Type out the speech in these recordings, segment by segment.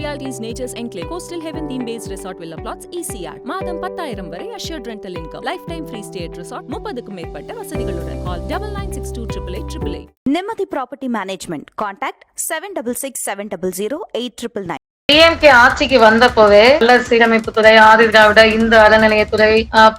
Realities Nature's Enclave, Coastal Heaven theme based resort villa plots ECR. மாதம் பத்தாயிரம் வரை assured rental income. Lifetime free stay at resort முப்பதுக்கும் மேற்பட்ட வசதிகளுடன் call double nine six two triple eight triple eight Nimmathi property management contact seven double six seven double zero eight triple nine DMK ஆட்சிக்கு வந்தப்போவே நல்ல சீரமைப்பு துறை ஆதி திராவிட இந்து அறநிலையத்துறை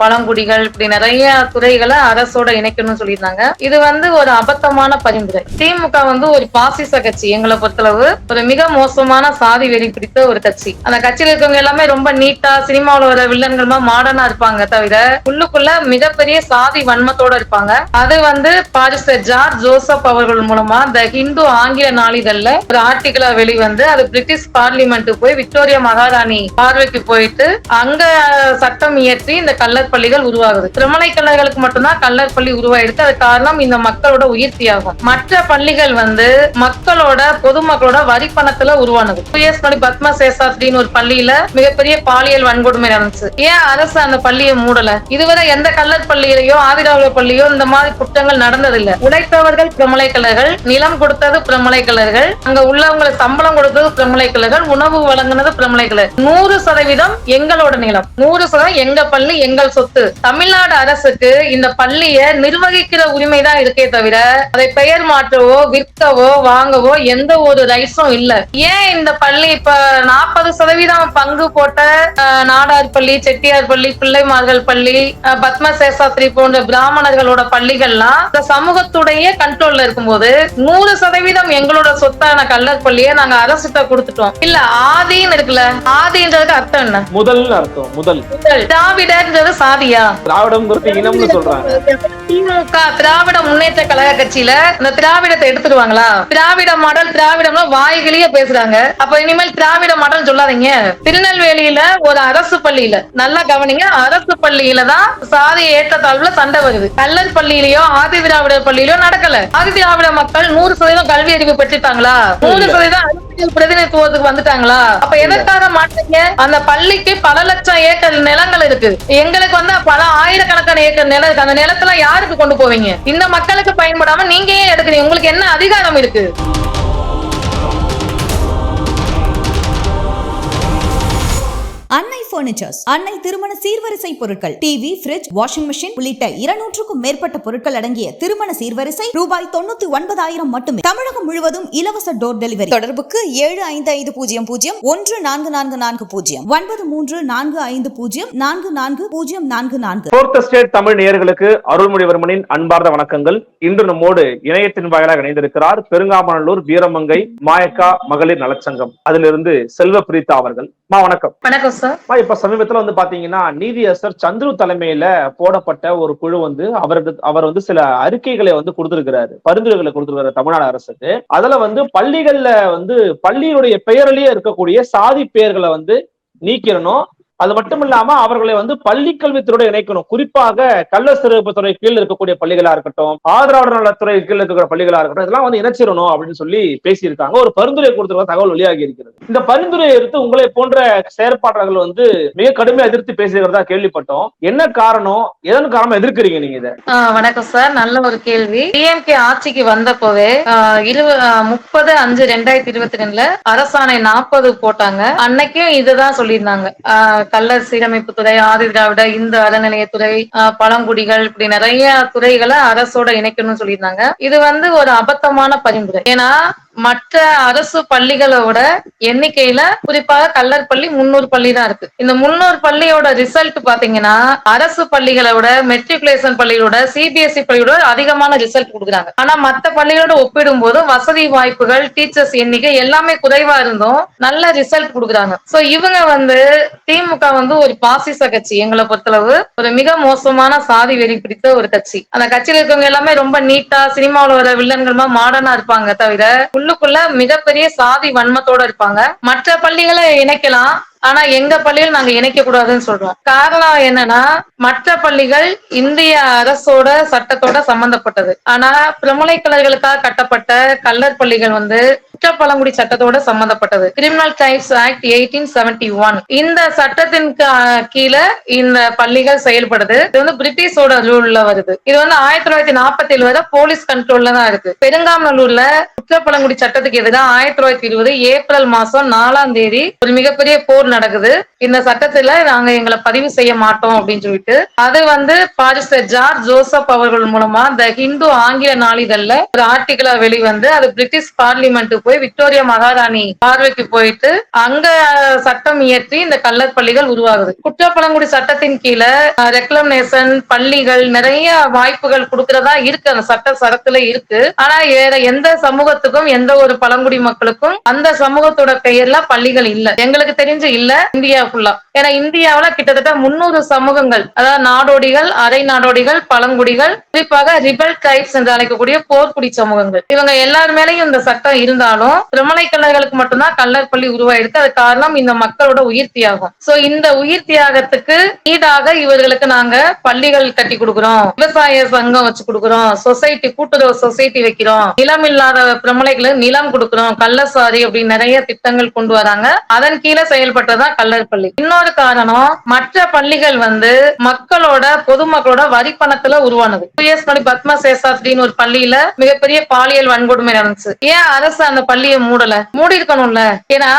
பழங்குடிகள் இப்படி நிறைய துறைகளை அரசோட இணைக்கணும்னு சொல்லியிருந்தாங்க. இது வந்து ஒரு அபத்தமான பரிந்துரை. திமுக வந்து ஒரு பாசிச கட்சி. எங்களை பொறுத்தளவு ஒரு மிக மோசமான சாதி வெறி பிடித்த ஒரு கட்சி. அந்த கட்சியில இருக்கவங்க எல்லாமே ரொம்ப நீட்டா சினிமாவில் வர வில்லன்கள் மாடர்னா இருப்பாங்க தவிர உள்ளுக்குள்ள மிகப்பெரிய சாதி வன்மத்தோட இருப்பாங்க. அது வந்து பாரிஸ்டர் ஜார்ஜ் ஜோசப் அவர்கள் மூலமா த ஹிந்து ஆங்கில நாளிதழ்ல ஒரு ஆர்டிகிளா வெளிவந்து அது பிரிட்டிஷ் பார்லிமெண்ட் போய் விக்டோரியா மகாராணி பார்வைக்கு போயிட்டு அங்க சட்டம் இயற்றி இந்த கல்லர் பள்ளிகள் உருவாகுது. திருமலை கல்லர்களுக்கு மட்டும்தான் கல்லர் பள்ளி உருவாயிடுச்சு அது காரணம் இந்த மக்களோட உயிர் தியாகம் மற்ற பள்ளிகள் வந்து மக்களோட பொதுமக்களோட வரி பணத்துல உருவானது. டூ இயர்ஸ் முன்னாடி ஒரு பள்ளியில மிகப்பெரிய பாலியல் வன்கொடுமை நடந்துச்சு. ஏன் அரசு அந்த பள்ளியை மூடல? இதுவரை எந்த கல்லர் பள்ளியிலையோ ஆதிராவிட பள்ளியோ இந்த மாதிரி குற்றங்கள் நடந்ததில்லை. உழைத்தவர்கள் பிரமலைக்கலர்கள் நிலம் கொடுத்தது பிரமலை கலர்கள் அங்க உள்ளவங்களுக்கு சம்பளம் கொடுத்தது பிரமலை கலர்கள் உணவு உணவு வழங்குனது பிரமலைகளை. நூறு சதவீதம் எங்களோட நிலம். நூறு சதவீதம் எங்க பள்ளி எங்கள் சொத்து. தமிழ்நாடு அரசுக்கு இந்த பள்ளியை நிர்வகிக்கிற உரிமை தான் இருக்கே தவிர அதை பெயர் மாற்றவோ விற்கவோ வாங்கவோ எந்த ஒரு ரைட்ஸும் இல்ல. ஏன் இந்த பள்ளி இப்ப நாற்பது சதவீதம் பங்கு போட்ட நாடார் பள்ளி செட்டியார் பள்ளி பிள்ளைமார்கள் பள்ளி பத்ம சேஷாத்ரி போன்ற பிராமணர்களோட பள்ளிகள்லாம் இந்த சமூகத்துடைய கண்ட்ரோல்ல இருக்கும்போது நூறு சதவீதம் எங்களோட சொத்தான கல்லர் பள்ளியை நாங்க அரசுகிட்ட கொடுத்துட்டோம். இல்ல ஆதின்னு இருக்குல்ல ஆதின்றதுக்கு அர்த்தம் என்ன? முதல்னு அர்த்தம் முதல். முதல். திராவிடர்ன்றது சாதியா? திராவிடம்ங்கிறது இனம்னு சொல்றாங்க. திமுக திராவிட முன்னேற்ற கழக கட்சியில இந்த திராவிடத்தை எடுத்துருவாங்களா திராவிட மாடல் திராவிடம்னா வாய்கிலேயே பேசுறாங்க. அப்ப இனிமேல் திராவிட மாடல் சொல்லாதீங்க. திருநெல்வேலியில ஒரு அரசு பள்ளியில நல்லா கவனிங்க அரசு பள்ளியில தான் சாதி ஏற்றத்தாழ்வுல சண்டை வருது. கல்லர் பள்ளியிலயோ ஆதி திராவிடர் பள்ளியிலயோ நடக்கல. ஆதி திராவிட மக்கள் நூறு சதவீதம் கல்வி அறிவு பெற்றுட்டாங்களா நூறு சதவீதம் அரசியல் பிரதிநிதித்துவத்துக்கு வந்துட்டாங்களா? அப்ப எதற்காக மாட்டீங்க? அந்த பள்ளிக்கு பல லட்சம் ஏக்கர் நிலங்கள் இருக்கு. எங்களுக்கு வந்து பல ஆயிரக்கணக்கான ஏக்கர் நிலம் இருக்கு. அந்த நிலத்துல யாருக்கு கொண்டு போவீங்க? இந்த மக்களுக்கு பயன்படாம நீங்க ஏன் எடுக்கிறீங்க? உங்களுக்கு என்ன அதிகாரம் இருக்கு? பர்னிச்சர்ஸ் அன்னை திருமண சீர்வரிசை பொருட்கள் டிவி ஃபிரிட்ஜ் வாஷிங் மிஷின் உள்ளிட்ட இருநூற்றுக்கும் மேற்பட்ட பொருட்கள் அடங்கிய திருமண சீர்வரிசை ரூபாய் தொண்ணூத்தி ஒன்பதாயிரம் மட்டுமே. தமிழகம் முழுவதும் இலவச டோர் டெலிவரி தொடர்புக்கு ஏழு ஐந்து ஐந்து பூஜ்ஜியம் பூஜ்ஜியம் ஒன்று நான்கு நான்கு நான்கு பூஜ்ஜியம். ஒன்பது மூன்று நான்கு ஐந்து பூஜ்ஜியம் நான்கு நான்கு பூஜ்ஜியம் நான்கு நான்கு. போர்த் ஸ்டேட் தமிழ் நேயர்களுக்கு அருள்மொழிவர்மனின் அன்பார்ந்த வணக்கங்கள். இன்று நம்மோடு இணையத்தின் வாயிலாக இணைந்திருக்கிறார் பெருங்காமநல்லூர் வீரமங்கை மாயக்கா மகளிர் நலச்சங்கம். அதிலிருந்து செல்வ பிரீதா அவர்கள். மா வணக்கம். வணக்கம் சார் இப்ப சமீபத்துல வந்து பாத்தீங்கன்னா நீதியரசர் சந்துரு தலைமையில போடப்பட்ட ஒரு குழு வந்து அவருக்கு அவர் வந்து சில அறிக்கைகளை வந்து கொடுத்திருக்கிறாரு பரிந்துரைகளை கொடுத்திருக்கிறாரு தமிழ்நாடு அரசுக்கு. அதுல வந்து பள்ளிகள்ல வந்து பள்ளியினுடைய பெயரிலேயே இருக்கக்கூடிய சாதி பெயர்களை வந்து நீக்கிறனும் அது மட்டும் இல்லாம அவர்களை வந்து பள்ளி கல்வித்துறையோட இணைக்கணும். குறிப்பாக கள்ள சிறப்பு துறை கீழ் இருக்கக்கூடிய பள்ளிகளா இருக்கட்டும் ஆதரவாளர் நலத்துறை கீழ் இருக்கக்கூடிய பள்ளிகளா இருக்கட்டும் இதெல்லாம் வந்து இணைச்சிடணும் அப்படின்னு சொல்லி பேசியிருக்காங்க. ஒரு பரிந்துரை கொடுத்துருக்க தகவல் வெளியாகி இருக்கிறது. இந்த பரிந்துரையை எடுத்து உங்களை போன்ற செயற்பாட்டாளர்கள் வந்து மிக கடுமையா எதிர்த்து பேசுகிறதா கேள்விப்பட்டோம். என்ன காரணம்? எதன் காரணம் எதிர்க்கிறீங்க நீங்க இதை? வணக்கம் சார். நல்ல ஒரு கேள்வி. டிஎம்கே ஆட்சிக்கு வந்தப்போவே ஆஹ் முப்பது அஞ்சு ரெண்டாயிரத்தி இருபத்தி ரெண்டுல அரசாணை நாற்பது போட்டாங்க. அன்னைக்கும் இதுதான் சொல்லியிருந்தாங்க. கள்ள சீரமைப்பு துறை ஆதி திராவிட இந்து அறநிலையத்துறை ஆஹ் பழங்குடிகள் இப்படி நிறைய துறைகளை அரசோட இணைக்கணும்னு சொல்லியிருந்தாங்க. இது வந்து ஒரு அபத்தமான பரிந்துரை. ஏன்னா மற்ற அரசு பள்ளிகளோட எண்ணிக்கையில குறிப்பாக கல்லர் பள்ளி முன்னூறு பள்ளி தான் இருக்கு. இந்த முன்னூறு பள்ளியோட ரிசல்ட் பாத்தீங்கன்னா அரசு பள்ளிகளை விட மெட்ரிகுலேஷன் பள்ளிகளோட சிபிஎஸ்இ பள்ளியோட அதிகமான ரிசல்ட் கொடுக்குறாங்க. ஆனா மத்த பள்ளிகளோட ஒப்பிடும் போது வசதி வாய்ப்புகள் டீச்சர்ஸ் எண்ணிக்கை எல்லாமே குறைவா இருந்தும் நல்ல ரிசல்ட் கொடுக்குறாங்க. சோ இவங்க வந்து திமுக வந்து ஒரு பாசிச கட்சி. எங்களை பொறுத்தளவு ஒரு மிக மோசமான சாதி வெறி பிடித்த ஒரு கட்சி. அந்த கட்சியில இருக்கவங்க எல்லாமே ரொம்ப நீட்டா சினிமாவில் வர வில்லன்கள் மாடர்னா இருப்பாங்க தவிர உள்ளுக்குள்ள மிகப்பெரிய சாதி வன்மத்தோட இருப்பாங்க. மற்ற பள்ளிகளை இணைக்கலாம். ஆனா எங்க பள்ளியில் நாங்க இணைக்க கூடாதுன்னு சொல்றோம். காரணம் என்னன்னா மற்ற பள்ளிகள் இந்திய அரசோட சட்டத்தோட சம்பந்தப்பட்டது. ஆனா பிரமலைக்கலர்களுக்காக கட்டப்பட்ட கல்லர் பள்ளிகள் வந்து குற்றப்பழங்குடி சட்டத்தோட சம்பந்தப்பட்டது. Criminal tribes act eighteen seventy one இந்த சட்டத்தின் கீழே இந்த பள்ளிகள் செயல்படுது. இது வந்து பிரிட்டிஷோட ரூல்ல வருது. இது வந்து ஆயிரத்தி தொள்ளாயிரத்தி நாற்பத்தி ஏழு வரை போலீஸ் கண்ட்ரோல்ல தான் இருக்கு. பெருங்காமநல்லூர்ல குற்றப்பழங்குடி சட்டத்துக்கு எதிராக ஆயிரத்தி தொள்ளாயிரத்தி இருபது ஏப்ரல் மாசம் நாலாம் தேதி ஒரு மிகப்பெரிய போர் நடக்குது. இந்த சட்டத்துல நாங்க எங்களை பதிவு செய்ய மாட்டோம் அப்படின்னு சொல்லிட்டு அது வந்து பாரிஸ்டர் ஜார்ஜ் ஜோசப் அவர்கள் மூலமா த ஹிந்து ஆங்கில நாளிதழ்ல ஒரு ஆர்டிகிளா வெளிவந்து அது பிரிட்டிஷ் பார்லிமெண்ட் போய் விக்டோரியா மகாராணி பார்வைக்கு போயிட்டு அங்க சட்டம் இயற்றி இந்த கல்லர் பள்ளிகள் உருவாகுது. குற்றப்பழங்குடி சட்டத்தின் கீழே ரெக்ளமேஷன் பள்ளிகள் நிறைய வாய்ப்புகள் கொடுக்கறதா இருக்கு. அந்த சட்ட சரத்துல இருக்கு. ஆனா வேற எந்த சமூகத்துக்கும் எந்த ஒரு பழங்குடி மக்களுக்கும் அந்த சமூகத்தோட பெயர்ல பள்ளிகள் இல்ல. எங்களுக்கு தெரிஞ்சு இல்ல இந்தியா ஃபுல்லா ஏன்னா இந்தியாவில கிட்டத்தட்ட முன்னூறு சமூகங்கள் அதாவது நாடோடிகள் அரை நாடோடிகள் பழங்குடிகள் குறிப்பாக ரிபல் ட்ரைப்ஸ் என்று அழைக்கக்கூடிய போர்க்குடி சமூகங்கள். இவங்க எல்லார் மேலயும் இந்த சட்டம் இருந்தாலும் திருமலை கல்லர்களுக்கு மட்டும்தான் கல்லர் பள்ளி உருவாயிருக்கு. அது காரணம் இந்த மக்களோட உயிர் தியாகம். சோ இந்த உயிர் தியாகத்துக்கு ஈடாக இவர்களுக்கு நாங்க பள்ளிகள் கட்டி கொடுக்கிறோம். விவசாய சங்கம் வச்சு கொடுக்குறோம். சொசைட்டி கூட்டுறவு சொசைட்டி வைக்கிறோம். நிலம் இல்லாத பிரமலைகளுக்கு நிலம் கொடுக்கிறோம். கள்ளசாரி அப்படின்னு நிறைய திட்டங்கள் கொண்டு வராங்க. அதன் கீழே செயல்பட்டு தான் கல்லர் பள்ளி இன்னொரு காரணம் மற்ற பள்ளிகள் வந்து மக்களோட பொதுமக்களோட வரி பணத்துல உருவானது. டூ இயர்ஸ் முன்னாடி சேஷாத்ரின்னு ஒரு பள்ளியில மிகப்பெரிய பாலியல் வன்கொடுமை நடந்துச்சு. ஏன் அரசு அந்த பள்ளியை மூடல? மூடி இருக்கணும்ல ஏன்னா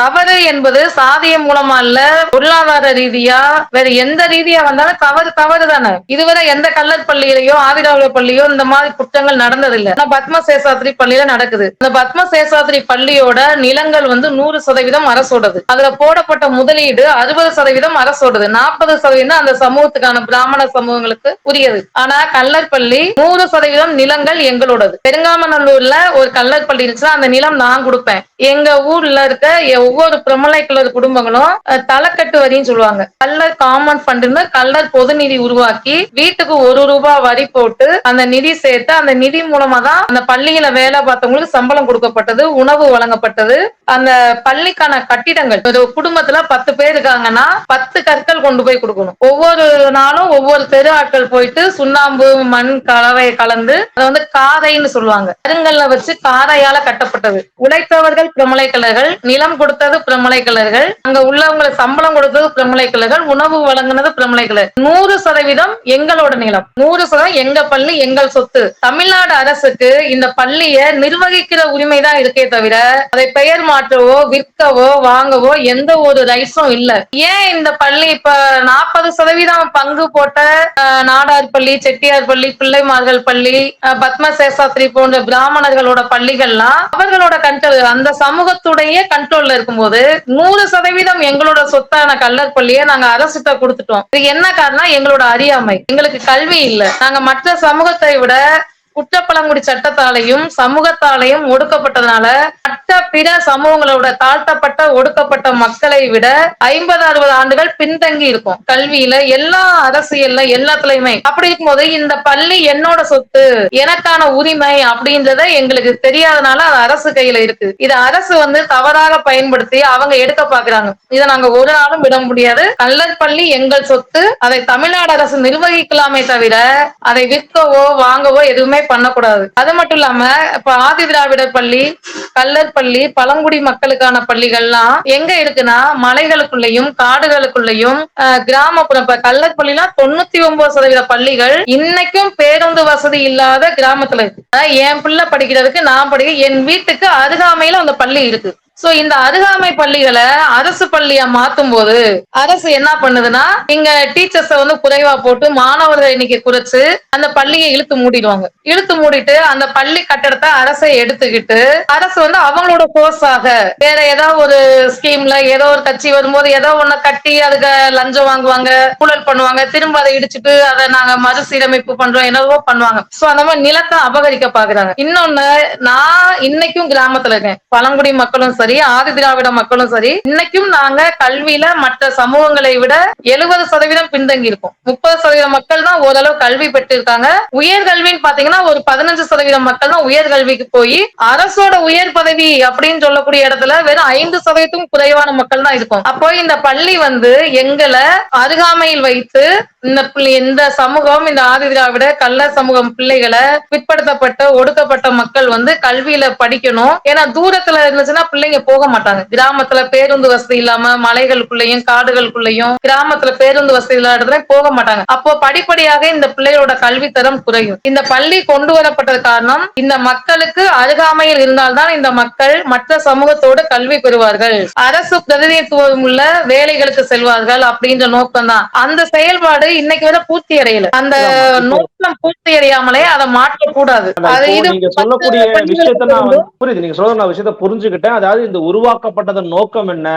தவறு என்பது சாதியம் மூலமா இல்ல பொருளாதார ரீதியா வேற எந்த ரீதியா வந்தாலும் தவறு தவறு தானே. இதுவரை எந்த கல்லர் பள்ளியிலயோ ஆதிராவிட பள்ளியோ இந்த மாதிரி குற்றங்கள் நடந்தது இல்ல ஆனா பத்ம சேஷாத்ரி பள்ளியில நடக்குது. அந்த பத்ம சேஷாத்ரி பள்ளியோட நிலங்கள் வந்து நூறு சதவீதம் அரசோடது. அது அதுல போடப்பட்ட முதலீடு அறுபது சதவீதம் அரசோடது நாற்பது சதவீதம் அந்த சமூகத்துக்கான பிராமண சமூகங்களுக்கு உரியது. ஆனா கல்லர் பள்ளி நூறு சதவீதம் நிலங்கள் எங்களோடது. பெருங்காமநல்லூர்ல ஒரு கல்லர் பள்ளி இருந்துச்சுன்னா அந்த நிலம் நான் கொடுப்பேன். எங்க ஊர்ல இருக்க ஒவ்வொரு பிரமலை கல்லர் குடும்பங்களும் தலைக்கட்டு வரின்னு சொல்லுவாங்க. கல்லர் காமன் ஃபண்ட்னு கல்லர் பொது நிதி உருவாக்கி வீட்டுக்கு ஒரு ரூபாய் வரி போட்டு அந்த நிதி சேர்த்து அந்த நிதி மூலமா தான் அந்த பள்ளியில வேலை பார்த்தவங்களுக்கு சம்பளம் கொடுக்கப்பட்டது உணவு வழங்கப்பட்டது. அந்த பள்ளிக்கான கட்டிடங்கள் ஒரு குடும்பத்துல பத்து பேர் இருக்காங்கன்னா பத்து கற்கள் கொண்டு போய் கொடுக்கணும். ஒவ்வொரு நாளும் ஒவ்வொரு தெரு ஆட்கள் போயிட்டு சுண்ணாம்பு மண் கலவை கலந்து அதை வந்து காதைன்னு சொல்லுவாங்க. கருங்கல்ல வச்சு காதையால கட்டப்பட்டது. உழைத்தவர்கள் பிரமலை கலர்கள் நிலம் கொடுத்தது பிரமலை கலர்கள் அங்க உள்ளவங்களுக்கு சம்பளம் கொடுத்தது பிரமலை கலர்கள் உணவு வழங்கினது பிரமலை கலர். நூறு சதவீதம் எங்களோட நிலம். நூறு சதவீதம் எங்க பள்ளி எங்கள் சொத்து. தமிழ்நாடு அரசுக்கு இந்த பள்ளியை நிர்வகிக்கிற உரிமை தான் இருக்கே தவிர அதை பெயர் மாற்றவோ விற்கவோ வாங்கவோ எந்த ஒரு ரைட்ஸும் இல்ல. ஏன் இந்த பள்ளி இப்ப நாற்பது சதவீதம் பங்கு போட்ட நாடார் பள்ளி செட்டியார் பள்ளி பிள்ளைமார்கள் பள்ளி பத்ம சேஷாத்ரி போன்ற பிராமணர்களோட பள்ளிகள்லாம் அவர்களோட கண்ட்ரோல் அந்த சமூகத்துடைய கண்ட்ரோல்ல இருக்கும்போது நூறு சதவீதம் எங்களோட சொத்தான கல்லர் பள்ளியை நாங்க அரசுட்ட கொடுத்துட்டோம். இது என்ன காரணம் எங்களோட அறியாமை. எங்களுக்கு கல்வி இல்ல. நாங்க மற்ற சமூகத்தை விட குற்றப்பழங்குடி சட்டத்தாலையும் சமூகத்தாலையும் ஒடுக்கப்பட்டதுனால மற்ற பிற சமூகங்களோட தாழ்த்தப்பட்ட ஒடுக்கப்பட்ட மக்களை விட ஐம்பது அறுபது ஆண்டுகள் பின்தங்கி இருக்கும். கல்வியில எல்லா அரசியல்ல எல்லாத்துலயுமே. அப்படி இருக்கும்போது இந்த பள்ளி என்னோட சொத்து எனக்கான உரிமை அப்படின்றத எங்களுக்கு தெரியாதனால அது அரசு கையில இருக்கு. இது அரசு வந்து தவறாக பயன்படுத்தி அவங்க எடுக்க பாக்குறாங்க. இதை நாங்க ஒரு நாளும் விட முடியாது. கல்லர் பள்ளி எங்கள் சொத்து. அதை தமிழ்நாடு அரசு நிர்வகிக்கலாமே தவிர அதை விற்கவோ வாங்கவோ எதுவுமே பண்ணக்கூடாது. அது மட்டும் இல்லாம இப்ப ஆதி திராவிடர் பள்ளி கல்லர் பள்ளி பழங்குடி மக்களுக்கான பள்ளிகள்லாம் எங்க இருக்குன்னா மலைகளுக்குள்ளயும் காடுகளுக்குள்ளயும் கிராமப்புறம் இப்ப கல்லர் பள்ளிலாம் தொண்ணூத்தி ஒன்பது சதவீத பள்ளிகள் இன்னைக்கும் பேருந்து வசதி இல்லாத கிராமத்துல இருக்கு. என் பிள்ளை படிக்கிறதுக்கு நான் படிக்க என் வீட்டுக்கு அருகாமையில அந்த பள்ளி இருக்கு. சோ இந்த அருகாமை பள்ளிகளை அரசு பள்ளியா மாத்தும் போது அரசு என்ன பண்ணுதுன்னா இங்க டீச்சர்ஸ வந்து குறைவா போட்டு மாணவர்கள் எண்ணிக்கை குறைச்சு அந்த பள்ளியை இழுத்து மூடிடுவாங்க. இழுத்து மூடிட்டு அந்த பள்ளி கட்டடத்தை அரசை எடுத்துக்கிட்டு அரசு வந்து அவங்களோட கோர்ஸாக வேற ஏதோ ஒரு ஸ்கீம்ல ஏதோ ஒரு கட்சி வரும்போது ஏதோ ஒண்ணு கட்டி அதுக்கு லஞ்சம் வாங்குவாங்க ஊழல் பண்ணுவாங்க திரும்ப அதை இடிச்சிட்டு அதை நாங்க மறுசீரமைப்பு பண்றோம் என்னவோ பண்ணுவாங்க. சோ அந்த மாதிரி நிலத்தை அபகரிக்க பாக்குறாங்க. இன்னொன்னு நான் இன்னைக்கும் கிராமத்துல இருக்கேன். பழங்குடி மக்களும் சரி சரி ஆதி திராவிட மக்களும் சரி இன்னைக்கும் நாங்க கல்வியில மற்ற சமூகங்களை விட எழுபது சதவீதம் பின்தங்கி இருக்கோம். முப்பது சதவீதம் மக்கள் தான் ஓரளவு கல்வி பெற்றிருக்காங்க. உயர்கல்வின்னு பாத்தீங்கன்னா ஒரு பதினஞ்சு சதவீதம் மக்கள் தான் உயர்கல்விக்கு போய் அரசோட உயர் பதவி அப்படின்னு சொல்லக்கூடிய இடத்துல வெறும் ஐந்து சதவீதம் குறைவான மக்கள் தான் இருக்கும். அப்போ இந்த பள்ளி வந்து எங்களை அருகாமையில் வைத்து இந்த பிள்ளை- இந்த சமூகம் இந்த ஆதி திராவிட கள்ள சமூகம் பிள்ளைகளை பிற்படுத்தப்பட்ட ஒடுக்கப்பட்ட மக்கள் வந்து கல்வியில படிக்கணும். ஏன்னா தூரத்துல இருந்துச்சுன்னா பிள்ளைங்க போக மாட்டாங்க. கிராமத்துல பேருந்து வசதி இல்லாம மலைகளுக்குள்ளேயும் காடுகளுக்குள்ளேயும் கிராமத்துல பேருந்து வசதி இல்லாத இடத்துல போக மாட்டாங்க. அப்போ படிப்படியாக இந்த பிள்ளைகளோட கல்வி தரம் குறையும். இந்த பள்ளி கொண்டு வரப்பட்டது காரணம் இந்த மக்களுக்கு அருகாமையில் இருந்தால்தான் இந்த மக்கள் மற்ற சமூகத்தோடு கல்வி பெறுவார்கள். அரசு பிரதிநிதித்துவம் உள்ள வேலைகளுக்கு செல்வார்கள் அப்படின்ற நோக்கம் தான் அந்த செயல்பாடு இன்னைக்கு வரை பூர்த்தி அடையல. அந்த நோக்கம் பூர்த்தி அடையாமலே அதை மாற்றக்கூடாது. அது இது சொல்லக்கூடிய பள்ளிகளுக்கு விஷயத்த நான் வந்து- வந்து- புரியுது. நீங்க சொல்ற நான் விஷயத்த புரிஞ்சுக்கிட்டேன். அதாவது இந்த உருவாக்கப்பட்டதன் நோக்கம் என்ன?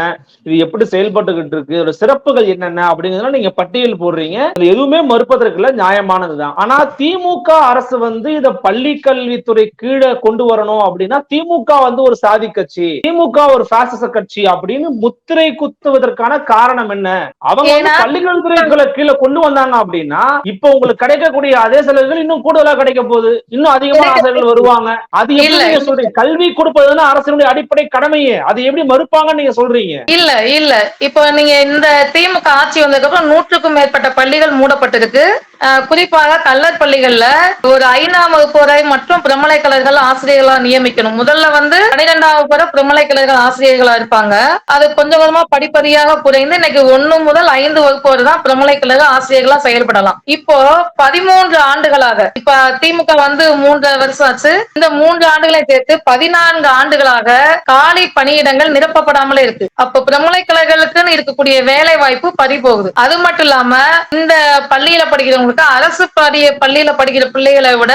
இது எப்படி செயல்பட்டுகிட்டு இருக்கு? இதோட சிறப்புகள் என்னென்ன? அப்படிங்கறதுல நீங்க பட்டியல் போடுறீங்க. எதுவுமே மறுப்பதற்குள்ள நியாயமானதுதான் ஆனா திமுக அரசு வந்து இத பள்ளி கல்வித்துறை கீழே கொண்டு வரணும் அப்படின்னா திமுக வந்து ஒரு சாதி கட்சி. திமுக ஒரு பாசிச கட்சி அப்படின்னு முத்திரை குத்துவதற்கான காரணம் என்ன? அவங்க பள்ளி கல்வித்துறைகளை கீழே கொண்டு வந்தாங்க அப்படின்னா இப்ப உங்களுக்கு கிடைக்கக்கூடிய அதே சலுகைகள் இன்னும் கூடுதலா கிடைக்க போகுது. இன்னும் அதிகமான ஆசிரியர்கள் வருவாங்க. அது எப்படி சொல்றீங்க? கல்வி கொடுப்பதுன்னா அரசினுடைய அடிப்படை கடமையே அது எப்படி மறுப்பாங்கன்னு நீங்க சொல்றீங்க? இல்ல இல்ல. இப்போ நீங்க இந்த திமுக ஆட்சி வந்ததுக்கு அப்புறம் நூற்றுக்கும் மேற்பட்ட பள்ளிகள் மூடப்பட்டிருக்கு. குறிப்பாக கல்லர் பள்ளிகள்ல ஒரு ஐந்தாம் வகுப்பு வரை மற்றும் பிரமலைக்கலர்கள் ஆசிரியர்களா நியமிக்கணும். முதல்ல வந்து பன்னிரெண்டாம் வகுப்பு வரை பிரமலைக்கலர்கள் ஆசிரியர்களா இருப்பாங்க. அது கொஞ்சம் கொஞ்சமா படிப்படியாக குறைந்து இன்னைக்கு ஒன்னு முதல் ஐந்து வகுப்பு வரை தான் பிரமலைக்கலக ஆசிரியர்களா செயல்படலாம். இப்போ பதிமூன்று ஆண்டுகளாக இப்ப திமுக வந்து மூன்று வருஷம் ஆச்சு. இந்த மூன்று ஆண்டுகளை சேர்த்து பதினான்கு ஆண்டுகளாக காலி பணியிடங்கள் நிரப்பப்படாமலே இருக்கு. அப்ப கலர்களுக்குன்னு இருக்கக்கூடிய வேலை வாய்ப்பு பறி போகுது அது மட்டும் இல்லாம இந்த பள்ளியில படிக்கிறவங்களுக்கு அரசு படி பள்ளியில படிக்கிற பிள்ளைகளை விட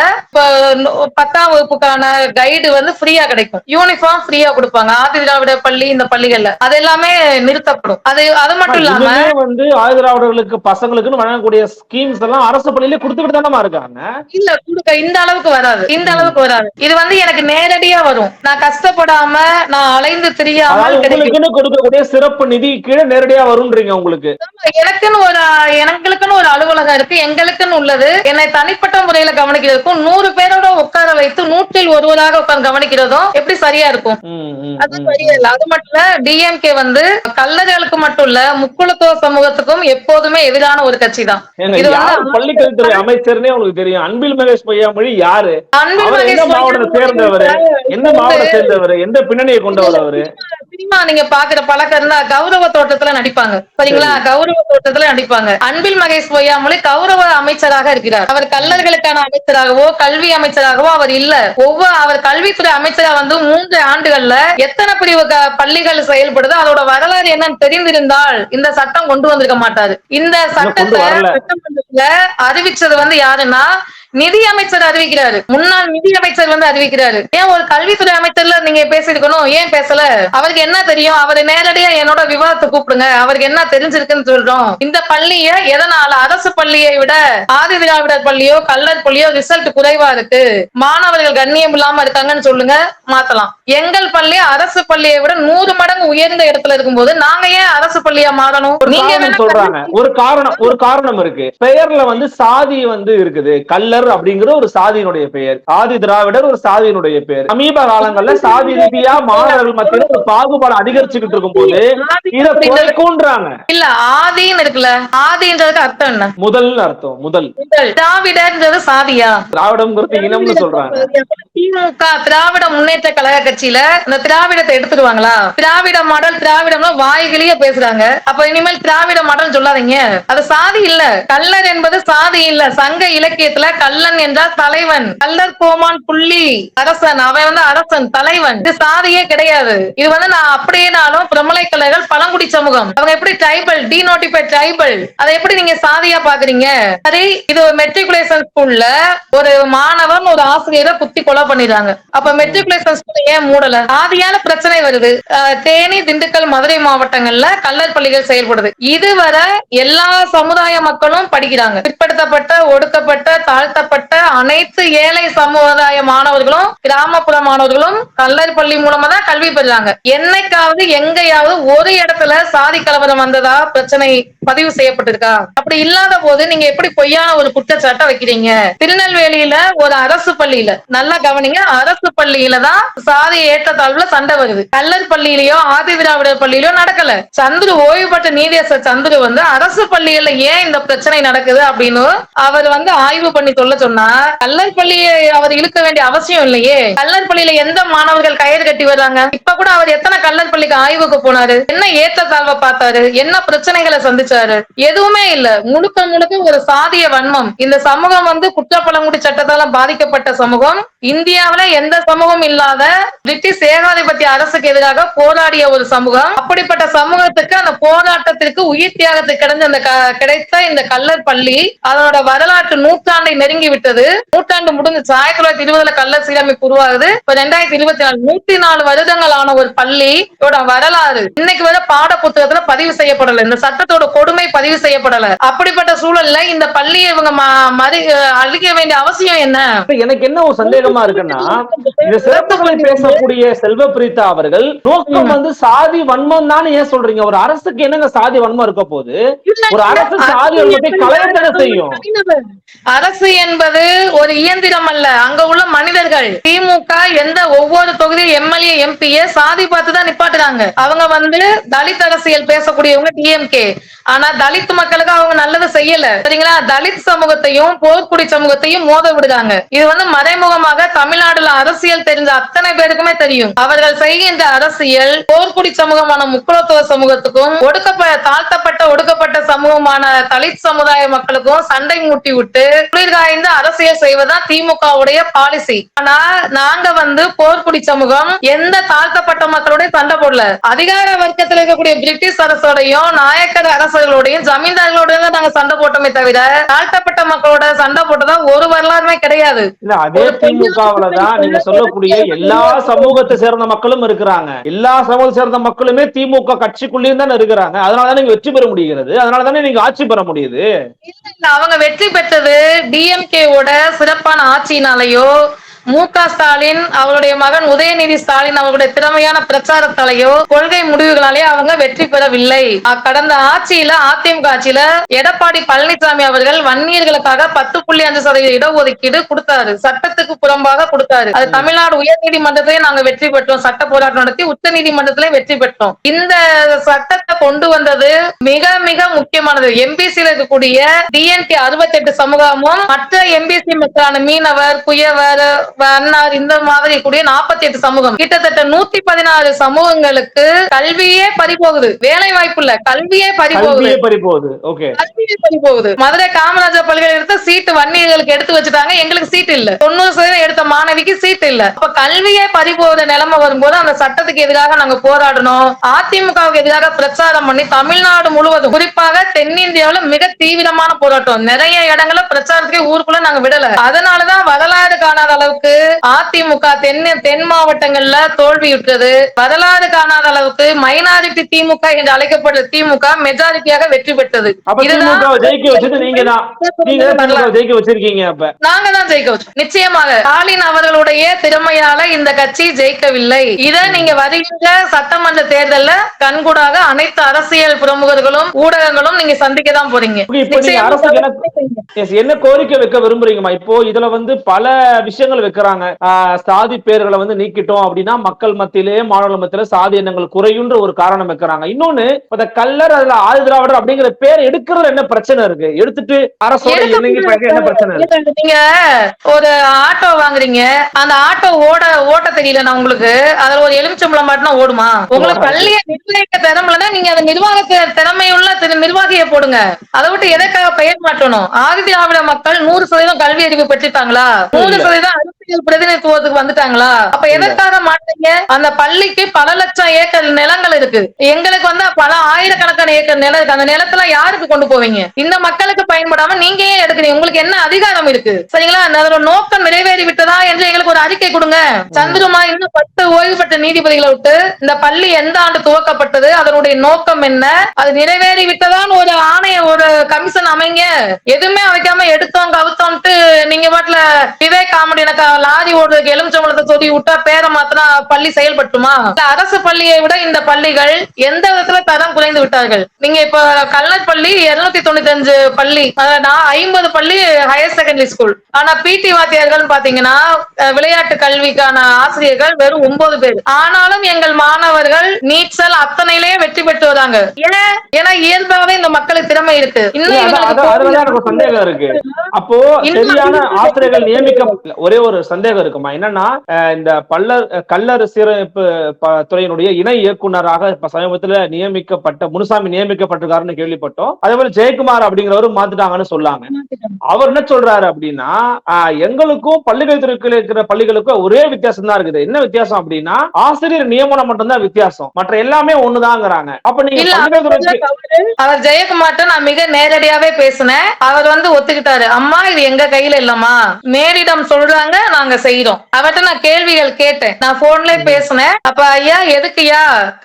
பத்தாம் வகுப்புக்கான கைடு வந்து ஃப்ரீயா கிடைக்கும். யூனிஃபார்ம் ஃப்ரீயா கொடுப்பாங்க. ஆதி திராவிட பள்ளி இந்த பள்ளிகள்ல. அது எல்லாமே நிறுத்தப்படும். அது அது மட்டும் இல்லாம வந்து ஆயுதராவிடர்களுக்கு பசங்களுக்குன்னு வழங்கக்கூடிய ஸ்கீம்ஸ் எல்லாம் அரசு பள்ளியிலே கொடுத்துக்கிட்டு தானே இருக்காங்க? இல்ல கொடுக்க இந்த அளவுக்கு வராது. இந்த அளவுக்கு வராது. இது வந்து எனக்கு நேரடியா வரும். நான் கஷ்டப்படாம நான் அலைந்து திரியாமல் கொடுக்கக்கூடிய சிறப்பு நிதி கீழே நேரடியா வரும்ன்றீங்க உங்களுக்கு. எனக்குன்னு ஒரு எனங்களுக்குன்னு ஒரு அலுவலகம் இருக்கு. எங்களுக்குன்னு உள்ளது. என்னை தனிப்பட்ட முறையில கவனிக்கிறதுக்கும் நூறு பேரோட உட்கார வைத்து நூற்றில் ஒருவராக உட்கார்ந்து கவனிக்கிறதும் எப்படி சரியா இருக்கும்? அது. சரியா இல்ல. அது மட்டும் இல்ல டிஎம்கே வந்து கல்லர்களுக்கு மட்டும் இல்ல முக்குளத்துவ சமூகத்துக்கும் எப்போதுமே எதிரான ஒரு கட்சி தான் இது வந்து பள்ளிக்கல்வித்துறை அமைச்சர்னே உங்களுக்கு தெரியும். அன்பில் மகேஷ் பொய்யாமொழி யாரு? அன்பில் மகேஷ் மாவட்டத்தை சேர்ந்தவர்? என்ன மாவட்டத்தை சேர்ந்தவர்? எந்த பின்னணியை கொண்டவர் அவரு? சினிமா நீங்க பாக்குற பழக்கம் இருந்தா கௌரவ தோட்டத்துல நடிப்பாங்க. சரிங்களா? கௌரவ தோட்டத்துல நடிப்பாங்க. அன்பில் மகேஷ் பொய்யாமொழி கௌரவ அமைச்சராக இருக்கிறார். அவர் கல்லர்களுக்கான அமைச்சராகவோ கல்வி அமைச்சராகவோ அவர் இல்ல. ஒவ்வொரு அவர் கல்வித்துறை அமைச்சரா வந்து மூன்று ஆண்டுகள்ல எத்தனை பிரிவு பள்ளிகள் செயல்படுதோ அதோட வரலாறு என்னன்னு தெரிந்திருந்தால் இந்த சட்டம் கொண்டு வந்திருக்க மாட்டாரு. இந்த சட்டத்தை. சட்டமன்றத்துல அறிவிச்சது வந்து யாருன்னா நிதி அமைச்சர் அறிவிக்கிறாரு. முன்னாள் நிதி அமைச்சர் வந்து அறிவிக்கிறாரு. ஏன் ஒரு கல்வித்துறை அமைச்சர்ல நீங்க பேசிருக்கணும் ஏன் பேசல? அவருக்கு என்ன தெரியும்? அவரை நேரடியா என்னோட விவாதத்தை கூப்பிடுங்க. அவருக்கு என்ன தெரிஞ்சிருக்குன்னு சொல்றோம். இந்த பள்ளிய எதனால அரசு பள்ளியை விட ஆதி திராவிடர் பள்ளியோ கல்லர் பள்ளியோ ரிசல்ட் குறைவா இருக்கு? மாணவர்கள் கண்ணியம் இல்லாம இருக்காங்கன்னு சொல்லுங்க. மாத்தலாம். எங்கள் பள்ளி அரசு பள்ளியை விட நூறு மடங்கு உயர்ந்த இடத்துல இருக்கும்போது நாங்க ஏன் அரசு பள்ளியா மாறணும்? நீங்க சொல்றாங்க. ஒரு காரணம் ஒரு காரணம் இருக்கு. பெயர்ல வந்து சாதி வந்து இருக்குது. கல்லர் அப்படிங்கிற ஒரு சாதியினுடைய பெயர். ஆதி திராவிடர் ஒரு சாதியினுடைய பெயர். சமீப காலங்கள்ல சாதி ரீதியா மாணவர்கள் மத்தியில ஒரு பாகுபாடு அதிகரிச்சுக்கிட்டு இருக்கும் போது இத குறைக்கும்ன்றாங்க இல்ல ஆதின்னு இருக்குல்ல. ஆதின்றதுக்கு அர்த்தம் என்ன? முதல் அர்த்தம் முதல். திராவிடன்றது சாதியா? திராவிடம்ங்கிறது இனம்னு சொல்றாங்க. திமுக திராவிட முன்னேற்ற கழக கட்சியில இந்த திராவிடத்தை எடுத்துருவாங்களா திராவிட மாடல் திராவிடம்னா வாய்கிலேயே பேசுறாங்க. அப்ப இனிமேல் திராவிட மாடல் சொல்லாதீங்க. அது சாதி இல்ல. கல்லர் என்பது சாதி இல்ல. சங்க இலக்கியத்துல கல்லன் என்றால் தலைவன் கல்லர் கோமான் புள்ளி அரசன் அவன் வந்து அரசன் தலைவன். இது சாதியே கிடையாது. இது வந்து நான் அப்படியேனாலும் பிரமலை கலைகள் பழங்குடி சமூகம். அவங்க எப்படி ட்ரைபல் டிநோட்டிஃபை ட்ரைபல் அதை எப்படி நீங்க சாதியா பாக்குறீங்க? சரி இது ஒரு மெட்ரிகுலேஷன் ஸ்கூல்ல ஒரு மாணவன் ஒரு ஆசிரியரை குத்தி கொலை பண்ணிடுறாங்க. அப்ப மெட்ரிகுலேஷன் ஸ்கூல் ஏன் மூடல? சாதியான பிரச்சனை வருது. தேனி திண்டுக்கல் மதுரை மாவட்டங்கள்ல கல்லர் பள்ளிகள் செயல்படுது. இதுவரை எல்லா சமுதாய மக்களும் படிக்கிறாங்க. பிற்படுத்தப்பட்ட ஒடுக்கப்பட்ட தாழ்த்த தாழ்த்தப்பட்ட அனைத்து ஏழை சமுதாய மாணவர்களும் கிராமப்புற மாணவர்களும் கல்லர் பள்ளி மூலமா தான் கல்வி பெறுறாங்க. என்னைக்காவது எங்கேயாவது ஒரு இடத்துல சாதி கலவரம் வந்ததா பிரச்சனை பதிவு செய்யப்பட்டிருக்கா? அப்படி இல்லாத போது நீங்க எப்படி பொய்யான ஒரு குற்றச்சாட்டை வைக்கிறீங்க? திருநெல்வேலியில ஒரு அரசு பள்ளியில நல்லா கவனிங்க அரசு பள்ளியில தான் சாதி ஏற்றத்தாழ்வுல சண்டை வருது. கல்லர் பள்ளியிலயோ ஆதி திராவிடர் பள்ளியிலயோ நடக்கல. சந்துரு ஓய்வு பெற்ற நீதியரசர் சந்துரு வந்து அரசு பள்ளியில ஏன் இந்த பிரச்சனை நடக்குது அப்படின்னு அவர் வந்து ஆய்வு பண்ணி சொல்ல சொன்னா கல்லர் பள்ளியை அவர் இழுக்க வேண்டிய அவசியம் இல்லையே. கல்லர் பள்ளியில எந்த மாணவர்கள் கயிறு கட்டி வர்றாங்க? இப்ப கூட அவர் எத்தனை கல்லர் பள்ளிக்கு ஆய்வுக்கு போனாரு? என்ன ஏற்ற தாழ்வை பார்த்தாரு? என்ன பிரச்சனைகளை சந்திச்சாரு? எதுவுமே இல்ல. முழுக்க முழுக்க ஒரு சாதிய வன்மம். இந்த சமூகம் வந்து குற்றப்பழங்குடி சட்டத்தால பாதிக்கப்பட்ட சமூகம். இந்தியாவில எந்த சமூகம் இல்லாத பிரிட்டிஷ் ஏகாதிபத்திய அரசுக்கு எதிராக போராடிய ஒரு சமூகம். அப்படிப்பட்ட சமூகத்துக்கு அந்த போராட்டத்திற்கு உயிர் தியாகத்துக்கு கிடைஞ்ச அந்த க- கிடைத்த இந்த கல்லர் பள்ளி அதனோட வரலாற்று நூற்றாண்டை நெருங்கி விட்டது. நூற்றாண்டு முடிஞ்சுச்சு. ஆயிரத்தி தொள்ளாயிரத்தி இருபதுல கல்லர் சீரமைப்பு உருவாகுது. இப்ப ரெண்டாயிரத்தி இருபத்தி நாலு நூத்தி நாலு வருடங்கள் ஆன ஒரு பள்ளியோட வரலாறு. இன்னைக்கு வர பாட புத்தகத்துல பதிவு செய்யப்படல. இந்த சட்டத்தோட கொடுமை பதிவு செய்யப்படல. அப்படிப்பட்ட சூழல்ல இந்த பள்ளியை இவங்க ம- மறு அழிக்க வேண்டிய அவசியம் என்ன? எனக்கு என்ன ஒரு சந்தேகம்? இருக்குன்னா இந்த சிறப்புகளை பேசக்கூடிய செல்வ பிரீதா அவர்கள் நோக்கம் வந்து சாதி வன்மம் தான் ஏன் சொல்றீங்க? ஒரு அரசுக்கு என்னங்க சாதி வன்மம் இருக்க போது ஒரு அரசு சாதி வன்மத்தை செய்யும்? அரசு என்பது ஒரு இயந்திரம் அல்ல. அங்க உள்ள மனிதர்கள் திமுக எந்த ஒவ்வொரு தொகுதி எம்எல்ஏ எம்பிய சாதி பார்த்து தான் நிப்பாட்டுறாங்க. அவங்க வந்து தலித் அரசியல் பேசக்கூடியவங்க டிஎம்கே. ஆனா தலித் மக்களுக்கு அவங்க நல்லது செய்யல. சரிங்களா? தலித் சமூகத்தையும் போர்க்குடி சமூகத்தையும் மோத விடுறாங்க. இது வந்து மறைமுகமாக தமிழ்நாடுல அரசியல் தெரிஞ்ச அத்தனை பேருக்குமே தெரியும். அவர்கள் செய்கின்ற அரசியல் போர்க்குடி சமூகமான முக்குலத்துவ சமூகத்துக்கும் ஒடுக்கப்ப தாழ்த்தப்பட்ட ஒடுக்கப்பட்ட சமூகமான தலித் சமுதாய மக்களுக்கும் சண்டை மூட்டி விட்டு குளிர்காய்ந்து அரசியல் செய்வதுதான் திமுகவுடைய பாலிசி ஆனா நாங்க வந்து போர்க்குடி சமூகம் எந்த தாழ்த்தப்பட்ட மக்களுடைய சண்டை போடல. அதிகார வர்க்கத்தில் இருக்கக்கூடிய பிரிட்டிஷ் அரசோடையும் நாயக்கர் அரசுகளோடையும் ஜமீன்தார்களோடையும் நாங்க சண்டை போட்டோமே தவிர தாழ்த்தப்பட்ட மக்களோட சண்டை போட்டதா ஒரு வரலாறுமே கிடையாது. இல்ல அதே திமுகவுல தான் நீங்க சொல்லக்கூடிய எல்லா சமூகத்தை சேர்ந்த மக்களும் இருக்கிறாங்க. எல்லா சமூகத்தை சேர்ந்த மக்களுமே திமுக கட்சிக்குள்ளேயும் தானே இருக்கிறாங்க. அதனால தானே நீங்க வெற்றி பெற முடிகிறது. அதனால தானே நீங்க ஆட்சி பெற முடியுது. அவங்க வெற்றி பெற்றது டிஎம்கே ஓட சிறப்பான ஆட்சியினாலேயோ மு க ஸ்டாலின் அவருடைய மகன் உதயநிதி ஸ்டாலின் அவர்களுடைய திறமையான பிரச்சாரத்தாலேயோ கொள்கை முடிவுகளாலேயோ அவங்க வெற்றி பெறவில்லை. கடந்த ஆட்சியில அதிமுக ஆட்சியில எடப்பாடி பழனிசாமி அவர்கள் வன்னியர்களுக்காக பத்து புள்ளி அஞ்சு சதவீத இடஒதுக்கீடு கொடுத்தாரு. சட்டத்துக்கு புறம்பாக கொடுத்தாரு. அது தமிழ்நாடு உயர்நீதிமன்றத்திலே நாங்க வெற்றி பெற்றோம். சட்ட போராட்டம் நடத்தி உச்ச நீதிமன்றத்திலே வெற்றி பெற்றோம். இந்த சட்டத்தை கொண்டு வந்தது மிக மிக முக்கியமானது. எம்பிசில இருக்கக்கூடிய டிஎன்டி அறுபத்தி எட்டு சமூகமும் மற்ற எம்பிசி மக்களான மீனவர் குயவர் வண்ணார் இந்த மாதிரி கூடிய நாற்பத்தி எட்டு சமூகம். கிட்டத்தட்ட நூத்தி பதினாறு சமூகங்களுக்கு கல்வியே பறிபோகுது. வேலை வாய்ப்பு இல்ல கல்வியே பறிபோகுது. கல்வியே பறிபோகுது. மதுரை காமராஜர் பல்கலைக்கழகத்தை சீட்டு வன்னியர்களுக்கு எடுத்து வச்சுட்டாங்க. எங்களுக்கு சீட் இல்ல. தொண்ணூறு சதவீதம் எடுத்த மாணவிக்கு சீட் இல்ல. அப்ப கல்வியே பறிபோகிற நிலைமை வரும்போது அந்த சட்டத்துக்கு எதிராக நாங்க போராடணும். அதிமுகவுக்கு எதிராக பிரச்சாரம் பண்ணி தமிழ்நாடு முழுவதும் குறிப்பாக தென்னிந்தியாவுல மிக தீவிரமான போராட்டம். நிறைய இடங்கள்ல பிரச்சாரத்துக்கே ஊருக்குள்ள நாங்க விடல. அதனாலதான் வரலாறு காணாத அளவுக்கு அதிமுக தென் தென் மாவட்டங்கள்ல தோல்வியுற்றது வரலாறு காணாத அளவுக்கு மைனாரிட்டி திமுக என்று அழைக்கப்படுற திமுக மெஜாரிட்டியாக வெற்றி பெற்றது. நீங்க தான் ஜெயிக்க வச்சோம் நிச்சயமாக ஸ்டாலின் அவர்களுடைய திறமையால இந்த கட்சி ஜெயிக்கவில்லை. இத நீங்க வருகின்ற சட்டமன்ற தேர்தல்ல கண்கூடாக அனைத்து அரசியல் பிரமுகர்களும் ஊடகங்களும் நீங்க சந்திக்க தான் போறீங்க என்ன கோரிக்கை வைக்க விரும்புறீங்கம்மா? இப்போ இதுல வந்து பல விஷயங்கள் வைக்கிறாங்க ஆஹ் சாதி பேர்களை வந்து நீக்கிட்டோம் அப்படின்னா மக்கள் மத்தியிலே மாணவர்கள் மத்தியில சாதி எண்ணங்கள் குறையுன்ற ஒரு காரணம் வைக்கிறாங்க. இன்னொன்னு இந்த கல்லர் அதுல ஆதி திராவிடர் அப்படிங்கிற பேர் எடுக்கிறதுல என்ன பிரச்சனை இருக்கு? எடுத்துட்டு அரசோட இணங்கி என்ன பிரச்சனை இருக்கு? நீங்க ஒரு ஆட்டோ வாங்குறீங்க. அந்த ஆட்டோ ஓட ஓட்ட தெரியல உங்களுக்கு. அதுல ஒரு எலுமிச்சம்பளம் மாட்டினா ஓடுமா? உங்களுக்கு பள்ளியை நிர்வகிக்க திறமைலன்னா நீங்க அந்த நிர்வாக திறமையுள்ள நிர்வாகியை போடுங்க. அதை விட்டு எதற்காக பெயர் மாற்றணும்? ஆதி திராவிட மக்கள் நூறு சதவீதம் கல்வி அறிவு பெற்றுட்டாங்களா நூறு. சதவீதம் அரசியல் பிரதிநிதித்துவத்துக்கு வந்துட்டாங்களா? அப்ப எதற்காக மாட்டீங்க? அந்த பள்ளிக்கு பல லட்சம் ஏக்கர் நிலங்கள் இருக்கு. எங்களுக்கு வந்து பல ஆயிரக்கணக்கான ஏக்கர் நிலம் இருக்கு. அந்த நிலத்துல யாருக்கு கொண்டு போவீங்க? இந்த மக்களுக்கு பயன்படாம நீங்க ஏன் எடுக்கிறீங்க? உங்களுக்கு என்ன அதிகாரம் இருக்கு? சரிங்களா? அதோட நோக்கம் நிறைவேறி விட்டதா என்று எங்களுக்கு ஒரு அறிக்கை கொடுங்க. சந்திரமா இன்னும் பத்து ஓய்வு பெற்ற நீதிபதிகளை விட்டு இந்த பள்ளி எந்த ஆண்டு துவக்கப்பட்டது? அதனுடைய நோக்கம் என்ன? அது நிறைவேறி விட்டதான்னு ஒரு ஆணைய ஒரு கமிஷன் அமைங்க. எதுவுமே அமைக்காம எடுத்தோம் கவுத்தோம்ட்டு நீங்க பாட்டுல விவேக் காமெடி எனக்கு லாரி ஓடுறதுக்கு எலுமிச்சம்பழத்தை சொல்லி விட்டா பேரை மாத்தினா பள்ளி செயல்பட்டுமா? அரசு பள்ளியை விட இந்த பள்ளிகள் எந்த விதத்துல தரம் குறைந்து விட்டார்கள்? நீங்க இப்ப கல்லர் பள்ளி இருநூத்தி தொண்ணூத்தி அஞ்சு பள்ளி ஐம்பது பள்ளி ஹையர் செகண்டரி ஸ்கூல் ஆனா பிடி வாத்தியார்கள் பாத்தீங்கன்னா விளையாட்டு கல்விக்கான ஆசிரியர்கள் வெறும் ஒன்பது பேர். ஆனாலும் எங்கள் மாணவர்கள் நீச்சல் அத்தனையிலேயே வெற்றி பெற்று வராங்க. ஏன்? ஏன்னா இயல்பாவே இந்த மக்களுக்கு திறமை இருக்கு. இன்னும் சந்தேகம் இருக்கு. அப்போ சரியான ஆசிரியர்கள் நியமிக்க ஒரே ஒரு சந்தேகம் இருக்குமா? என்னன்னா இந்த பல்லர் கல்லர் சீரமைப்பு துறையினுடைய இணை இயக்குனராக இப்ப சமீபத்துல நியமிக்கப்பட்ட முனுசாமி நியமிக்கப்பட்டிருக்காருன்னு கேள்விப்பட்டோம். அதே போல ஜெயக்குமார் அப்படிங்கிறவரும் மாத்திட்டாங்கன்னு சொல்லாங்க அவர் என்ன சொல்றாரு அப்படின்னா எங்களுக்கும் பள்ளிகள் துறையில் இருக்கிற பள்ளிகளுக்கும் ஒரே வித்தியாசம் தான் இருக்குது. என்ன வித்தியாசம் அப்படின்னா ஆசிரியர் நியமனம் மட்டும்தான் வித்தியாசம். மற்ற எல்லாமே ஒண்ணுதாங்கிறாங்க. அப்ப நீங்க ஜெயக்குமார்ட்ட நான் மிக நேரடியாவே பேசினேன். அவர் வந்து ஒத்துக்கிட்டாரு. அம்மா இது எங்க கையில இல்லம்மா. மேலிடம் சொல்றாங்க நாங்க செய்யறோம் அவர்ட்ட நான் கேள்விகள் கேட்டேன். நான் போன்ல பேசினேன். அப்ப ஐயா எதுக்குயா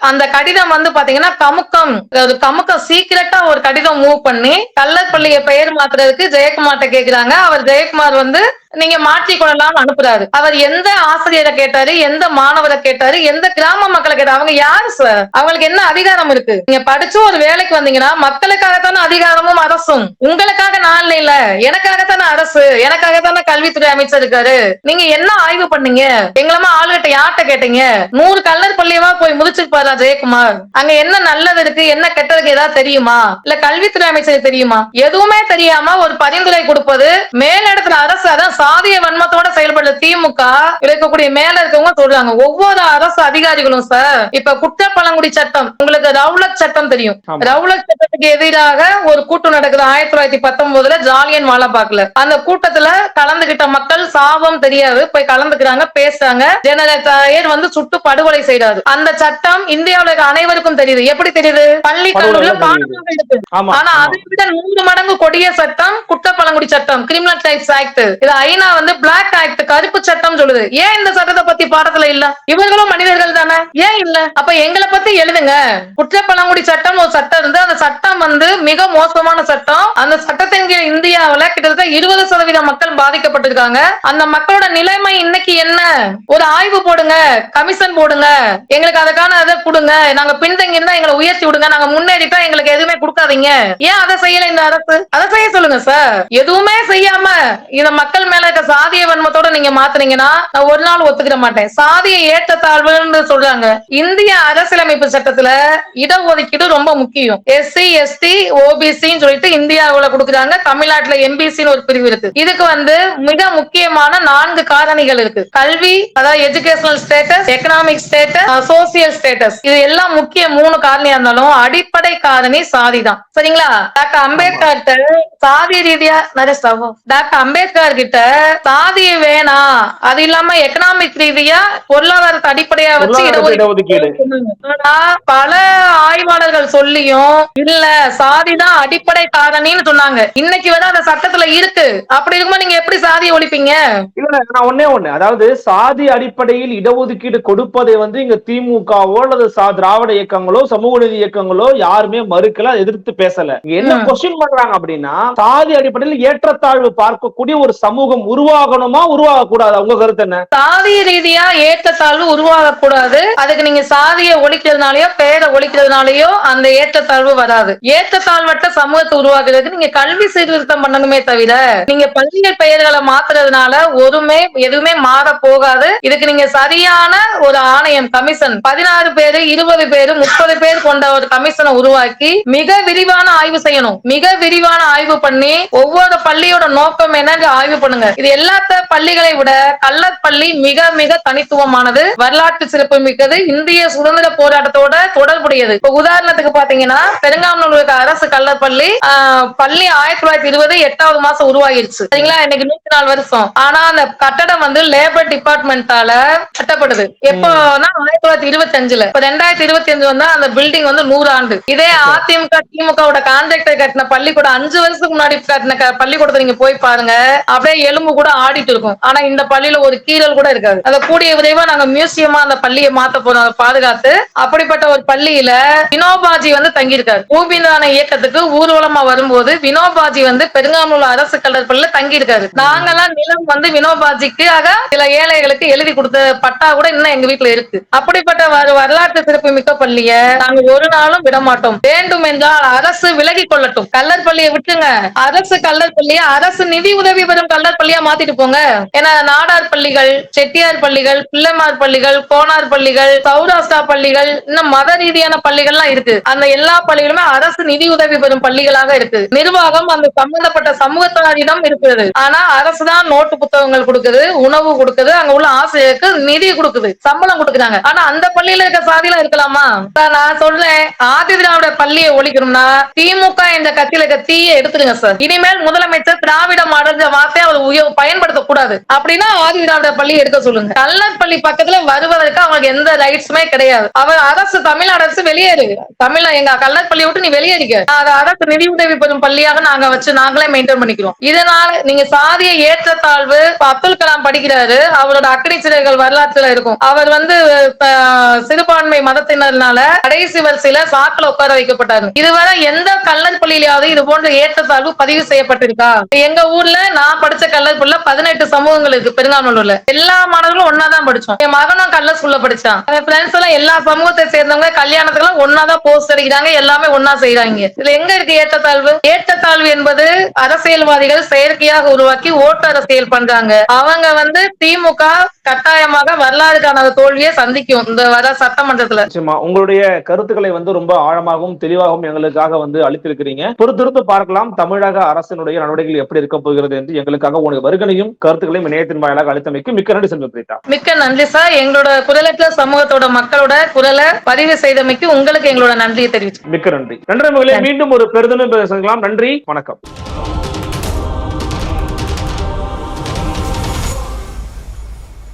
அந்த கடிதம் வந்து பாத்தீங்கன்னா கமுக்கம் அது கமுக்கம் சீக்கிரட்டா ஒரு கடிதம் மூவ் பண்ணி கள்ளப்பள்ளிய பெயர் மாத்துறதுக்கு ஜெயக்குமார்ட்ட கேக்குறாங்க. அவர் ஜெயக்குமார் வந்து நீங்க மாற்றி கொள்ளலாம் அனுப்புறாரு. அவர் எந்த ஆசிரியரை கேட்டாரு எந்த மாணவரை கேட்டாரு எந்த கிராம மக்களை கேட்டாரு அவங்க யாரு சார் அவங்களுக்கு என்ன அதிகாரம் இருக்கு? நீங்க படிச்சு ஒரு வேலைக்கு வந்தீங்கன்னா மக்களுக்காகத்தானே அதிகாரமும் அரசும்? உங்களுக்காக நான் இல்ல. எனக்காகத்தானே அரசு? எனக்காகத்தானே கல்வித்துறை அமைச்சர் இருக்காரு? நீங்க என்ன ஆய்வு பண்ணீங்க? எங்களமா ஆளுகிட்ட யார்கிட்ட கேட்டீங்க? நூறு கல்லர் பள்ளியமா போய் முடிச்சுட்டு ஜெயக்குமார்? அங்க என்ன நல்லது இருக்கு? என்ன கெட்டதுக்கு ஏதாவது தெரியுமா? இல்ல கல்வித்துறை அமைச்சர் தெரியுமா? எதுவுமே தெரியாம ஒரு பரிந்துரை கொடுப்பது மேலிடத்துல அரசு அதான் சாதிய வன்மத்தோட செயல்படுற திமுக இருக்கக்கூடிய மேல இருக்கவங்க சொல்றாங்க. ஒவ்வொரு அரசு அதிகாரிகளும் சார் இப்ப குற்றப்பழங்குடி சட்டம் உங்களுக்கு ரவுலட் சட்டம் தெரியும். ஆமா. ரவுலட் சட்டத்துக்கு எதிராக ஒரு கூட்டம் நடக்குது ஆயிரத்தி தொள்ளாயிரத்தி பத்தொன்பதுல ஜாலியன் வாலாபாக்ல அந்த கூட்டத்துல கலந்துகிட்ட மக்கள் சாபம் தெரியாது போய் கலந்துக்கிறாங்க பேசுறாங்க. ஜெனரேட்டர் வந்து சுட்டு படுகொலை செய்றாரு. அந்த சட்டம் இந்தியாவுல இருக்க அனைவருக்கும் தெரியுது. எப்படி தெரியுது? பள்ளி. பாடமாக இருக்கு. ஆமா ஆனா. அதை விட நூறு மடங்கு கொடிய சட்டம் குற்றப்பழங்குடி சட்டம் கிரிமினல் டைப்ஸ் ஆக்ட் இது ஐநா வந்து பிளாக் ஆக்ட் கருப்பு சட்டம் சொல்லுது. ஏன் இந்த சட்டத்தை பத்தி பாடத்துல இல்ல? இவங்களும் மனிதர்கள் தானே? ஏன் இல்ல? அப்ப எங்களை பத்தி எழுதுங்க. குற்றப்பழங்குடி சட்டம் ஒரு சட்டம் இருந்து அந்த சட்டம் வந்து மிக மோசமான சட்டம். அந்த சட்டத்தின் கீழ் கிட்டத்தட்ட இருபது சதவீத மக்கள் பாதிக்கப்பட்டிருக்காங்க. அந்த மக்களோட நிலைமை இன்னைக்கு என்ன? ஒரு ஆய்வு போடுங்க கமிஷன் போடுங்க. எங்களுக்கு அதுக்கான அதை கொடுங்க. நாங்க பின்தங்கி இருந்தா எங்களை உயர்த்தி விடுங்க. நாங்க முன்னேறிட்டா எங்களுக்கு எதுவுமே கொடுக்காதீங்க. ஏன் அதை செய்யல இந்த அரசு? அதை செய்ய சொல்லுங்க சார் எதுவுமே செய்யாம இந்த மக்கள் மேல இருக்க சாதிய வன்மத்தோட நீங்க மாத்துனீங்கன்னா நான் ஒரு நாள் ஒத்துக்கிட மாட்டேன். சாதிய ஏற்றத்தாழ்வுன்னு சொல்றாங்க. இந்திய அரசியலமைப்பு சட்டத்துல இடஒதுக்கீடு ரொம்ப முக்கியம். எஸ்சி எஸ்டி ஓபிசின்னு சொல்லிட்டு இந்தியாவுல கொடுக்குறாங்க. தமிழ்நாட்டுல எம்பிசின்னு ஒரு பிரிவு இருக்கு. இதுக்கு வந்து மிக முக்கியமான நான்கு காரணிகள் இருக்கு. கல்வி அதாவது educational status economic status social status இது எல்லாம் முக்கிய மூணு காரணியா இருந்தாலும் அடிப்படை காரணி சாதி தான் சரிங்களா? டாக்டர் அம்பேத்கர் சாதி ரீதியா நிறைய சவம் டாக்டர் அம்பேத்கர் கிட்ட சாதிய வேணாம் அது இல்லாம எக்கனாமிக் ரீதியா பொருளாதாரத்தை அடிப்படையா வச்சு இடஒதுக்கீடு. ஆனா பல ஆய்வாளர்கள் சொல்லியும் இல்ல சாதிதான் அடிப்படை காரணின்னு சொன்னாங்க. இன்னைக்கு வரை அந்த சட்டத்துல இருக்கு. அப்படி இருக்கும்போது நீங்க எப்படி சாதியை ஒழிப்பீங்க? இல்ல நான் ஒண்ணே ஒண்ணு. அதாவது சாதி அடிப்படையில் இடஒதுக்கீடு கொடுப்பதை வந்து இங்க திமுகவோ அல்லது திராவிட இயக்கங்களோ சமூக நீதி இயக்கங்களோ யாருமே மறுக்கல எதிர்த்து பேசல. என்ன. கொஸ்டின் பண்றாங்க அப்படின்னா சாதி அடிப்படையில் ஏற்றத்தாழ்வு பார்க்கக்கூடிய ஒரு சமூகம் உருவாகணுமா உருவாக கூடாது உங்க கருத்து என்ன? சாதிய ரீதியா ஏற்றத்தாழ்வு உருவாகக்கூடாது. அதுக்கு நீங்க சாதியை ஒழிக்கிறதுனாலயோ பேரை ஒழிக்கிறதுனாலயோ அந்த ஏற்றத்தாழ்வு வராது. ஏற்றத்தாழ்வற்ற சமூகத்தை உருவாக்குறதுக்கு நீங்க கல்வி சீர்திருத்தம் பண்ணணுமே தவிர நீங்க பள்ளிகள் பெயர்களை மாத்துறதுனால ஒருமே எதுவுமே மாற போகாது. இதுக்கு நீங்க சரியான ஒரு ஆணையம் கமிஷன் பதினாறு பேரு இருபது பேரு முப்பது பேர் கொண்ட ஒரு கமிஷனை உருவாக்கி மிக விரிவான ஆய்வு செய்யணும். மிக விரிவான ஆய்வு பண்ணி ஒவ்வொரு பள்ளியோட நோக்கம் என்னன்னு ஆய்வு பண்ணுங்க. இது எல்லாத்த பள்ளிகளை விட கள்ளர் பள்ளி மிக மிக தனித்துவமானது. வரலாற்று சிறப்பு மிக்கது. இந்திய சுதந்திர போராட்டத்தோட தொடர்புடையது. இப்ப உதாரணத்துக்கு பாத்தீங்கன்னா பெருங்காமநல்லூருக்கு அரசு கல்லர் பள்ளி ஆயிரத்தி தொள்ளாயிரத்தி இருபது எட்டாவது மாசம் உருவாகிருச்சு. சரிங்களா? இன்னைக்கு நூத்தி நாலு வருஷம். ஆனா அந்த கட்டடம் வந்து லேபர் டிபார்ட்மெண்டால கட்டப்படுது. எப்போனா ஆயிரத்தி தொள்ளாயிரத்தி இருபத்தி அஞ்சுல இப்ப ரெண்டாயிரத்தி இருபத்தி அஞ்சு வந்து அந்த பில்டிங் வந்து நூறு ஆண்டு இதே அதிமுக திமுகவோட கான்ட்ராக்டர் கட்டின பள்ளிக்கூடம் அஞ்சு வருஷத்துக்கு முன்னாடி கட்டின பள்ளிக்கூடத்தை நீங்க போய் பாருங்க. அப்படியே எலும்பு கூட ஆடிட்டு இருக்கும். ஆனா இந்த பள்ளியில ஒரு கீழல் கூட இருக்காது. அந்த கூடிய விரைவா நாங்க மியூசியமா அந்த பள்ளியை மாத்த போறோம். அதை பாதுகாத்து அப்படிப்பட்ட ஒரு பள்ளியில வினோபாஜி வந்து தங்கியிருக்காரு. பூமிதான இயக்கத்துக்கு ஊர்வலமா வரும்போது வினோபாஜி வந்து பெருங்காமூல அரசு கல்லர் பள்ளியில தங்கியிருக்காரு. நாங்கெல்லாம் நிலம் வந்து வினோபாஜிக்காக சில ஏழைகளுக்கு எழுதி கொடுத்த பட்டா கூட இன்னும் எங்க வீட்டுல இருக்கு. அப்படிப்பட்ட வரலாற்று சிறப்பு மிக்க பள்ளிய நாங்க ஒரு நாளும் விட மாட்டோம் வேண்டும் என்றால் அரசு விலகி கொள்ளட்டும். கல்லர் பள்ளியை விட்டுங்க அரசு கல்லர் பள்ளியா அரசு நிதி உதவி பெறும் கல்லர் பள்ளியா மாத்திட்டு போங்க. ஏன்னா நாடார் பள்ளிகள் செட்டியார் பள்ளிகள் பிள்ளைமார் பள்ளிகள் கோனார் பள்ளிகள் சௌராஷ்டிரா பள்ளிகள் இன்னும் மத ரீதியான பள்ளிகள்லாம் இருக்கு. அந்த எல்லா பள்ளிகளுமே அரசு நிதி உதவி பெறும் பள்ளிகளாக இருக்கு. நிர்வாகம் அந்த சம்பந்தப்பட்ட சமூகத்தினரிடம் இருக்கிறது. ஆனா அரசு தான் நோட்டு புத்தகங்கள் கொடுக்குது உணவு கொடுக்குது அங்க உள்ள ஆசிரியருக்கு நிதி கொடுக்குது சம்பளம் கொடுக்குறாங்க. ஆனா அந்த பள்ளியில இருக்க சாதியெல்லாம் இருக்கலாமா? நான் சொல்றேன் ஆதி திராவிட பள்ளியை ஒழிக்கணும்னா திமுக என்ற கட்சியில இருக்க தீயை எடுத்துடுங்க சார் இனிமேல் முதலமைச்சர் திராவிடம் அடைஞ்ச வார்த்தையை அவர் பயன்படுத்த பயன்படுத்தக்கூடாது. அப்படின்னா ஆதி திராவிட பள்ளி எடுக்க சொல்லுங்க. கல்லர் பள்ளி பக்கத்துல வருவதற்கு அவங்களுக்கு எந்த ரைட்ஸுமே கிடையாது. அவர் அரசு தமிழ்நாடு அரசு வெளியேறு. தமிழ் எங்க கல்லர் விட்டு நீ வெளியேறிக்க. அது அரசு நிதி உதவி பெறும் பள்ளியாக நாங்க வச்சு நாங்களே மெயின்டைன் பண்ணிக்கிறோம். இதனால நீங்க சாதிய ஏற்றத்தாழ்வு இப்ப அப்துல் கலாம் படிக்கிறாரு. அவரோட அக்கடி சிறைகள் வரலாற்றுல இருக்கும். அவர் வந்து சிறுபான்மை மதத்தினர்னால கடைசி வரிசையில சாக்கில் உட்கார வைக்கப்பட்டாரு. இதுவரை எந்த கல்லர் பள்ளியிலாவது இது போன்ற ஏற்றத்தாழ்வு பதிவு செய்யப்பட்டிருக்கா? எங்க ஊர்ல நான் படிச்ச கல்லர் ஸ்கூல்ல பதினெட்டு சமூகங்கள் இருக்கு பெருங்காமலூர்ல எல்லா மாணவர்களும் ஒன்னாதான் படிச்சோம். என் மகனும் கல்லர் ஸ்கூல்ல படிச்சான். என் ஃப்ரெண்ட்ஸ் எல்லாம் எல்லா சமூகத்தை சேர்ந்தவங்க கல்யாணத்துக்கு எல்லாம் ஒன்னாதான் போஸ்ட் அடிக்கிறாங்க எல்லாமே ஒன்னா செய்யறாங்க இதுல எங்க இருக்கு ஏற்றத்தாழ்வு? ஏற்றத்தாழ்வு என்பது அரசியல்வாதிகள் செயற்கையாக உருவாக்கி ஓட்டு அரசியல் பண்றாங்க. அவங்க வந்து திமுக கட்டாயமாக வரலாறுக்கான தோல்வியை சந்திக்கும் இந்த வர சட்டமன்றத்துல. உங்களுடைய கருத்துக்களை வந்து ரொம்ப ஆழமாகவும் தெளிவாகவும் எங்களுக்காக வந்து அளித்திருக்கிறீங்க. பொறுத்திருந்து பார்க்கலாம். தமிழக அரசினுடைய நடவடிக்கைகள் எப்படி இருக்க போகிறது என்று எங்களுக்காக உங்களுடைய வருகனையும் கருத்துக்களையும் இணையத்தின் வாயிலாக அளித்தமைக்கு மிக்க நன்றி செல்வ பிரீதா மிக்க நன்றி சார். எங்களோட குரலற்ற சமூகத்தோட மக்களோட குரலை பதிவு செய்தமைக்கு உங்களுக்கு எங்களோட நன்றியை தெரிவிச்சு மிக்க நன்றி. நன்றி மீண்டும் ஒரு பெருதினம் சந்திக்கலாம் நன்றி. வணக்கம்.